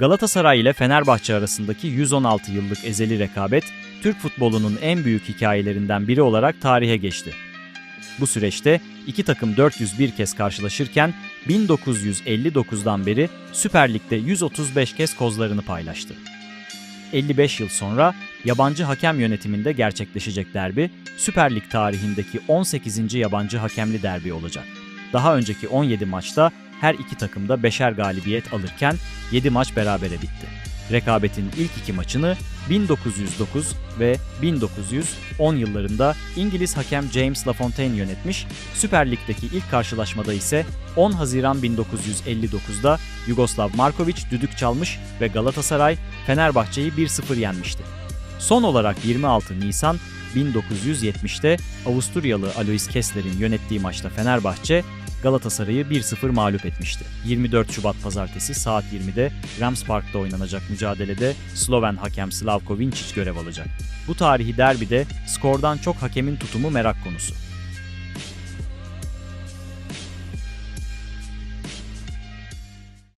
Galatasaray ile Fenerbahçe arasındaki 116 yıllık ezeli rekabet, Türk futbolunun en büyük hikayelerinden biri olarak tarihe geçti. Bu süreçte iki takım 401 kez karşılaşırken 1959'dan beri Süper Lig'de 135 kez kozlarını paylaştı. 55 yıl sonra yabancı hakem yönetiminde gerçekleşecek derbi, Süper Lig tarihindeki 18. yabancı hakemli derbi olacak. Daha önceki 17 maçta her iki takım da beşer galibiyet alırken 7 maç berabere bitti. Rekabetin ilk iki maçını 1909 ve 1910 yıllarında İngiliz hakem James LaFontaine yönetmiş, Süper Lig'deki ilk karşılaşmada ise 10 Haziran 1959'da Yugoslav Markovic düdük çalmış ve Galatasaray Fenerbahçe'yi 1-0 yenmişti. Son olarak 26 Nisan 1970'te Avusturyalı Alois Kessler'in yönettiği maçta Fenerbahçe Galatasaray'ı 1-0 mağlup etmişti. 24 Şubat pazartesi saat 20'de Rams Park'ta oynanacak mücadelede Sloven hakem Slavko Vinčić görev alacak. Bu tarihi derbide skordan çok hakemin tutumu merak konusu.